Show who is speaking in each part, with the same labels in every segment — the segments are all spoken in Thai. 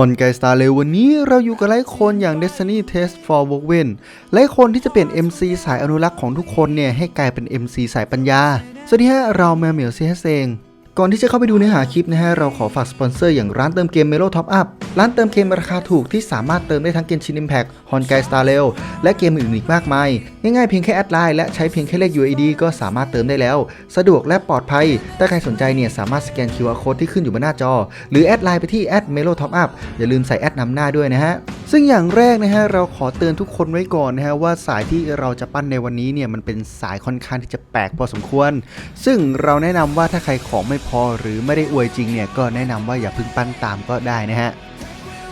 Speaker 1: ฮอนไกสตาร์เลวันนี้เราอยู่กับหลายคนอย่าง Destiny Test for w o r k w e n หลายคนที่จะเปลี่ยน MC สายอนุรักษ์ของทุกคนเนี่ยให้กลายเป็น MC สายปัญญา สวัสดีฮะเราแมวเหมียวซีเฮเซง ก่อนที่จะเข้าไปดูเนื้อหาคลิปนะฮะ เราขอฝากสปอนเซอร์อย่างร้านเติมเกม Melo Top Up ร้านเติมเกมราคาถูกที่สามารถเติมได้ทั้งเกมชิน Impact ฮอนไกสตาร์เลและเกมอื่นอีกมากมาย ง่ายๆเพียงแค่แอดไลน์และใช้เพียงแค่เลข UID ก็สามารถเติมได้แล้ว สะดวกและปลอดภัย ถ้าใครสนใจเนี่ยสามารถสแกน QR Code ที่ขึ้นอยู่บนหน้าจอ หรือแอดไลน์ไปที่แอด Melo Top Up อย่าลืมใส่แอดนำหน้าด้วยนะฮะซึ่งอย่างแรกนะฮะเราขอเตือนทุกคนไว้ก่อนนะฮะว่าสายที่เราจะปั้นในวันนี้เนี่ยมันเป็นสายค่อนข้างที่จะแปลกพอสมควร ซึ่งเราแนะนำว่าถ้าใครของไม่พอหรือไม่ได้อวยจริงเนี่ยก็แนะนำว่าอย่าพิ่งปั้นตามก็ได้นะฮะ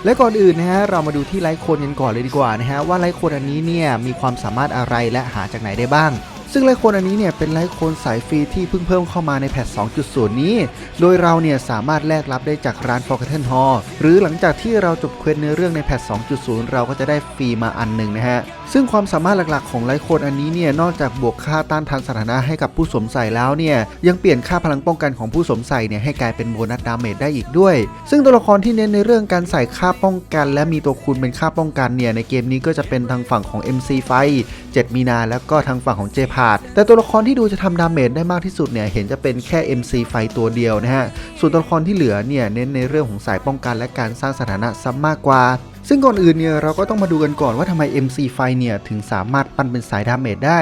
Speaker 1: และก่อนอื่นนะฮะเรามาดูที่ไลฟ์โคนกันก่อนเลยดีกว่านะฮะว่าไลฟ์โคนอันนี้เนี่ยมีความสามารถอะไรและหาจากไหนได้บ้าง ซึ่งไลฟ์โคนอันนี้เนี่ยเป็นไลฟ์โคนสายฟรีที่เพิ่งเพิ่มเข้ามาในแพท2.0 นี้ โดยเราเนี่ยสามารถแลกรับได้จากร้าน Forgotten Hall หรือหลังจากที่เราจบเควสเนื้อเรื่องในแพท2.0 เราก็จะได้ฟรีมาอันหนึ่งนะฮะซึ่งความสามารถหลักๆของไลโคนอันนี้เนี่ยนอกจากบวกค่าต้านทานสถานะให้กับผู้สวมใส่แล้วเนี่ยยังเปลี่ยนค่าพลังป้องกันของผู้สวมใส่เนี่ยให้กลายเป็นโบนัสดาเมจได้อีกด้วย ซึ่งตัวละครที่เน้นในเรื่องการใส่ค่าป้องกัน และมีตัวคูณเป็นค่าป้องกันเนี่ยในเกมนี้ก็จะเป็นทางฝั่งของ MC ไฟ7มีนาแล้วก็ทางฝั่งของเจพาดแต่ตัวละครที่ดูจะทำดาเมจได้มากที่สุดเนี่ยเห็นจะเป็นแค่ MC ไฟตัวเดียวนะฮะส่วนตัวละครที่เหลือเนี่ยเน้นในเรื่องของสายป้องกัน และการสร้างสถานะซ้ำมากกว่า ซึ่งก่อนอื่นเนี่ยเราก็ต้องมาดูกันก่อนว่าทำไม MC ไฟเนี่ยถึงสามารถปั้นเป็นสายดาเมจได้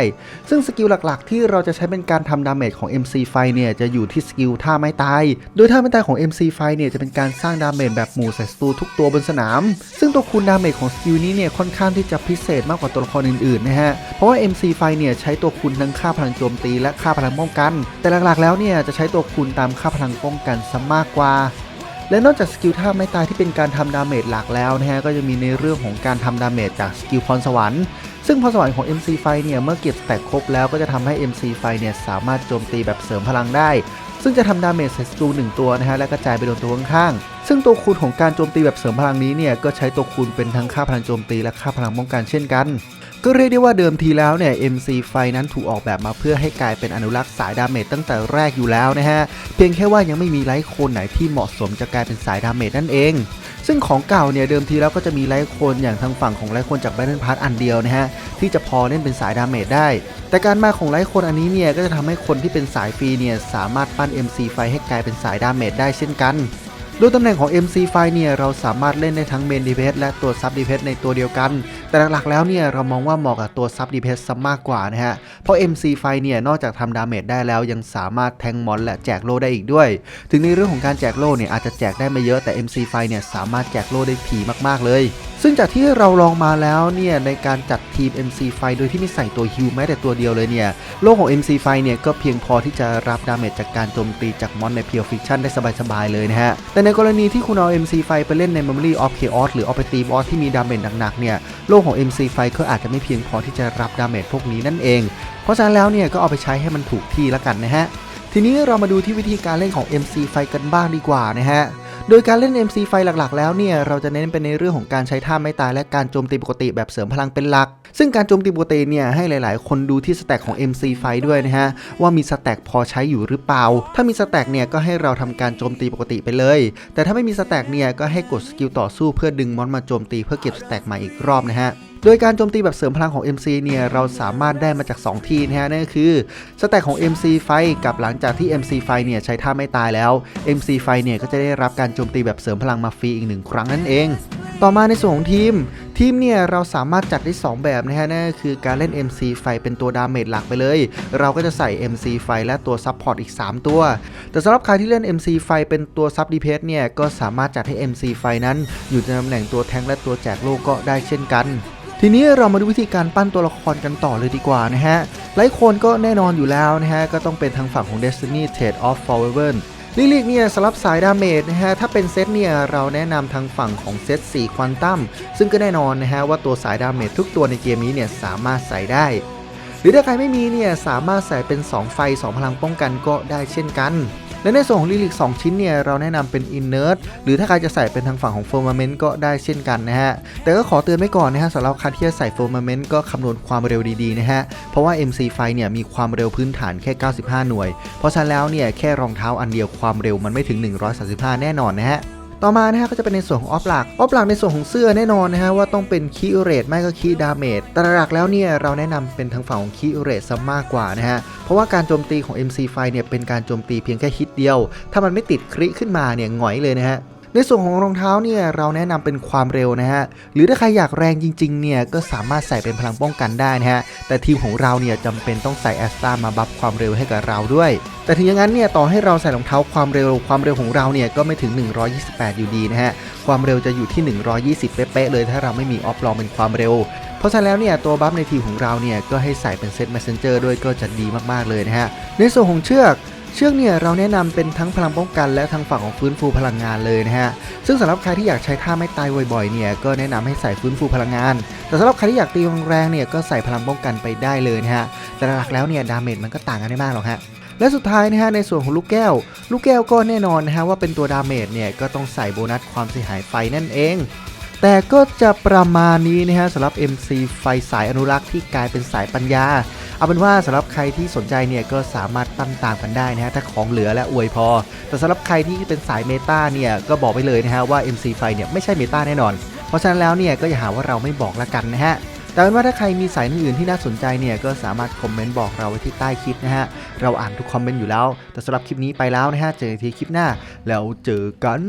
Speaker 1: ซึ่งสกิลหลักๆ ที่เราจะใช้เป็นการทำดาเมจของ MC ไฟเนี่ยจะอยู่ที่สกิลท่าไม้ตาย โดยท่าไม้ตายของ MC ไฟเนี่ยจะเป็นการสร้างดาเมจแบบหมู่ใส่ศัตรูทุกตัวบนสนาม ซึ่งตัวคูณดาเมจของสกิลนี้เนี่ยค่อนข้างที่จะพิเศษมากกว่าตัวละครอื่นๆนะฮะ เพราะว่า MC ไฟเนี่ยใช้ตัวคูณทั้งค่าพลังโจมตีและค่าพลังป้องกัน แต่หลักๆแล้วเนี่ยจะใช้ตัวคูณตามค่าพลังป้องกันซะมากกว่า และนอกจากสกิลท่าไม่ตายที่เป็นการทำดาเมจหลักแล้วนะฮะก็จะมีในเรื่องของการทำดาเมจจากสกิลพรสวรรค์ซึ่งพรสวรรค์ของ MC ไฟเนี่ยเมื่อเก็บแตกครบแล้วก็จะทำให้ MC ไฟเนี่ยสามารถโจมตีแบบเสริมพลังได้ ซึ่งจะทำดาเมจใส่ศัตรูหนึ่งตัวนะฮะและกระจายไปโดนตัวข้างๆซึ่งตัวคูณของการโจมตีแบบเสริมพลังนี้เนี่ยก็ใช้ตัวคูณเป็นทั้งค่าพลังโจมตีและค่าพลังป้องกันเช่นกัน ก็เรียกได้ว่าเดิมทีแล้วเนี่ย MC ไฟนั้นถูกออกแบบมาเพื่อให้กลายเป็นอนุรักษ์สายดาเมจตั้งแต่แรกอยู่แล้วนะฮะ เพียงแค่ว่ายังไม่มีไลท์โคนไหนที่เหมาะสมจะกลายเป็นสายดาเมจนั่นเอง ซึ่งของเก่าเนี่ยเดิมทีแล้วก็จะมีไลท์โคนอย่างทางฝั่งของไลท์โคนจาก Battle Pass อันเดียวนะฮะที่จะพอเล่นเป็นสายดาเมจได้ แต่การมาของไลท์โคนอันนี้เนี่ยก็จะทำให้คนที่เป็นสายฟรีเนี่ยสามารถปั้น MC ไฟให้กลายเป็นสายดาเมจได้เช่นกัน โดยตำแหน่งของ MC5 เนี่ยเราสามารถเล่นได้ทั้งเมนดีเพสและตัวซับดีเพสในตัวเดียวกัน แต่หลักๆแล้วเนี่ยเรามองว่าเหมาะกับตัวซับดีเพสซะมากกว่านะฮะ เพราะ MC5 เนี่ยนอกจากทำดาเมจได้แล้วยังสามารถแทงมอนและแจกโล่ได้อีกด้วย ถึงในเรื่องของการแจกโล่เนี่ยอาจจะแจกได้ไม่เยอะแต่ MC5 เนี่ยสามารถแจกโล่ได้ถี่มากๆเลย ซึ่งจากที่เราลองมาแล้วเนี่ยในการจัดทีม MC ไฟโดยที่ไม่ใส่ตัวฮิวแม้แต่ตัวเดียวเลยเนี่ยโลกของ MC ไฟเนี่ยก็เพียงพอที่จะรับดาเมจจากการโจมตีจากมอนในเพียวฟิคชั่นได้สบายๆเลยนะฮะ แต่ในกรณีที่คุณเอา MC ไฟไปเล่นใน Memory of Chaos หรือเอาไปตีบอสที่มีดาเมจหนักๆเนี่ยโลกของ MC ไฟก็อาจจะไม่เพียงพอที่จะรับดาเมจพวกนี้นั่นเอง เพราะฉะนั้นแล้วเนี่ยก็เอาไปใช้ให้มันถูกที่ละกันนะฮะทีนี้เรามาดูที่วิธีการเล่นของ MC ไฟกันบ้างดีกว่านะฮะ โดยการเล่น MC ไฟหลักๆ แล้วเนี่ยเราจะเน้นไปในเรื่องของการใช้ท่าไม่ตายและการโจมตีปกติแบบเสริมพลังเป็นหลัก ซึ่งการโจมตีปกติเนี่ยให้หลายๆ คนดูที่สแต็กของ MC ไฟด้วยนะฮะว่ามีสแต็กพอใช้อยู่หรือเปล่า ถ้ามีสแต็กเนี่ยก็ให้เราทำการโจมตีปกติไปเลย แต่ถ้าไม่มีสแต็กเนี่ยก็ให้กดสกิลต่อสู้เพื่อดึงมอนมาโจมตีเพื่อเก็บสแต็กใหม่อีกรอบนะฮะ โดยการโจมตีแบบเสริมพลังของ MC เนี่ยเราสามารถได้มาจาก 2 ที่นะฮะนั่นก็คือสแต็กของ MC ไฟกับหลังจากที่ MC ไฟเนี่ยใช้ท่าไม่ตายแล้ว MC ไฟเนี่ยก็จะได้รับการโจมตีแบบเสริมพลังมาฟรีอีกหนึ่งครั้งนั่นเอง ต่อมาในส่วนของทีมทีมเนี่ยเราสามารถจัดได้ 2 แบบนะฮะนั่นก็คือการเล่น MC ไฟเป็นตัวดาเมจหลักไปเลย เราก็จะใส่ MC ไฟและตัวซับพอร์ตอีก 3 ตัว แต่สำหรับใครที่เล่น MC ไฟเป็นตัวซับดีเพสเนี่ยก็สามารถจัดให้ MC ไฟนั้นอยู่ในตำแหน่งตัวแทงและตัวแจกโลกก็ได้เช่นกัน ทีนี้เรามาดูวิธีการปั้นตัวละครกันต่อเลยดีกว่านะฮะหลายคนก็แน่นอนอยู่แล้วนะฮะ ก็ต้องเป็นทางฝั่งของ Destiny Trade of Forever ลิลิกเนี่ยสลับสายดาเมจนะฮะ ถ้าเป็นเซตเนี่ยเราแนะนำทางฝั่งของเซต4ควอนตัมซึ่งก็แน่นอนนะฮะว่าตัวสายดาเมจทุกตัวในเกมนี้เนี่ยสามารถใส่ได้ หรือถ้าใครไม่มีเนี่ยสามารถใส่เป็น 2 ไฟ 2 พลังป้องกันก็ได้เช่นกัน และในส่วนของลิลิก2ชิ้นเนี่ยเราแนะนำเป็นอินเนอร์หรือถ้าใครจะใส่เป็นทางฝั่งของ Firmament ก็ได้เช่นกันนะฮะ แต่ก็ขอเตือนไว้ก่อนนะฮะสำหรับใครที่จะใส่ Firmament ก็คำนวณความเร็วดีๆนะฮะ เพราะว่า MC ไฟเนี่ยมีความเร็วพื้นฐานแค่ 95 หน่วย เพราะฉะนั้นแล้วเนี่ยแค่รองเท้าอันเดียวความเร็วมันไม่ถึง 135 แน่นอนนะฮะ ต่อมานะฮะก็จะเป็นในส่วนของออฟหลักออฟหลักในส่วนของเสื้อแน่นอนนะฮะว่าต้องเป็นคีเรทไม่ก็คีดาเมจแต่หลักแล้วเนี่ยเราแนะนำเป็นทางฝั่งของคีเรทซะมากกว่านะฮะเพราะว่าการโจมตีของ MC ไฟเนี่ยเป็นการโจมตีเพียงแค่ฮิตเดียว ถ้ามันไม่ติดคริขึ้นมาเนี่ยหงอยเลยนะฮะ ในส่วนของรองเท้าเนี่ยเราแนะนำเป็นความเร็วนะฮะหรือถ้าใครอยากแรงจริงๆเนี่ยก็สามารถใส่เป็นพลังป้องกันได้นะฮะแต่ทีมของเราเนี่ยจำเป็นต้องใส่แอสตามาบัฟความเร็วให้กับเราด้วย แต่ถึงอย่างนั้นเนี่ยต่อให้เราใส่รองเท้าความเร็วความเร็วของเราเนี่ยก็ไม่ถึง 128 อยู่ดีนะฮะความเร็วจะอยู่ที่ 120 เป๊ะๆเลย ถ้าเราไม่มีออฟลองเป็นความเร็วเพราะฉะนั้นแล้วเนี่ยตัวบัฟในทีมของเราเนี่ยก็ให้ใส่เป็นเซต Messenger ด้วยก็จะดีมากๆเลยนะฮะในส่วนของเชือก เชือกเนี่ยเราแนะนำเป็นทั้งพลังป้องกัน และทางฝั่งของฟื้นฟูพลังงานเลยนะฮะ ซึ่งสำหรับใครที่อยากใช้ท่าไม่ตายบ่อยๆเนี่ยก็แนะนำให้ใส่ฟื้นฟูพลังงาน แต่สำหรับใครที่อยากตีแรงๆเนี่ยก็ใส่พลังป้องกันไปได้เลยนะฮะ แต่หลักแล้วเนี่ยดาเมจมันก็ต่างกันไม่มากหรอกฮะและสุดท้ายนะฮะในส่วนของลูกแก้ว ลูกแก้วก็แน่นอนนะฮะว่าเป็นตัวดาเมจเนี่ยก็ต้องใส่โบนัสความเสียหายไฟนั่นเอง แต่ก็จะประมาณนี้นะฮะสำหรับ MC ไฟสายอนุรักษ์ที่กลายเป็นสายปัญญา เอาเป็นว่าสำหรับใครที่สนใจเนี่ยก็สามารถปั้นตามกันได้นะฮะถ้าของเหลือและอวยพอ แต่สำหรับใครที่เป็นสายเมตาเนี่ยก็บอกไปเลยนะฮะว่า MC ไฟเนี่ยไม่ใช่เมตาแน่นอน เพราะฉะนั้นแล้วเนี่ยก็อย่าหาว่าเราไม่บอกละกันนะฮะแต่เป็นว่าถ้าใครมีสายอื่นที่น่าสนใจเนี่ยก็สามารถคอมเมนต์บอกเราไว้ที่ใต้คลิปนะฮะ เราอ่านทุกคอมเมนต์อยู่แล้ว แต่สำหรับคลิปนี้ไปแล้วนะฮะ เจอกันทีคลิปหน้า แล้วเจอกัน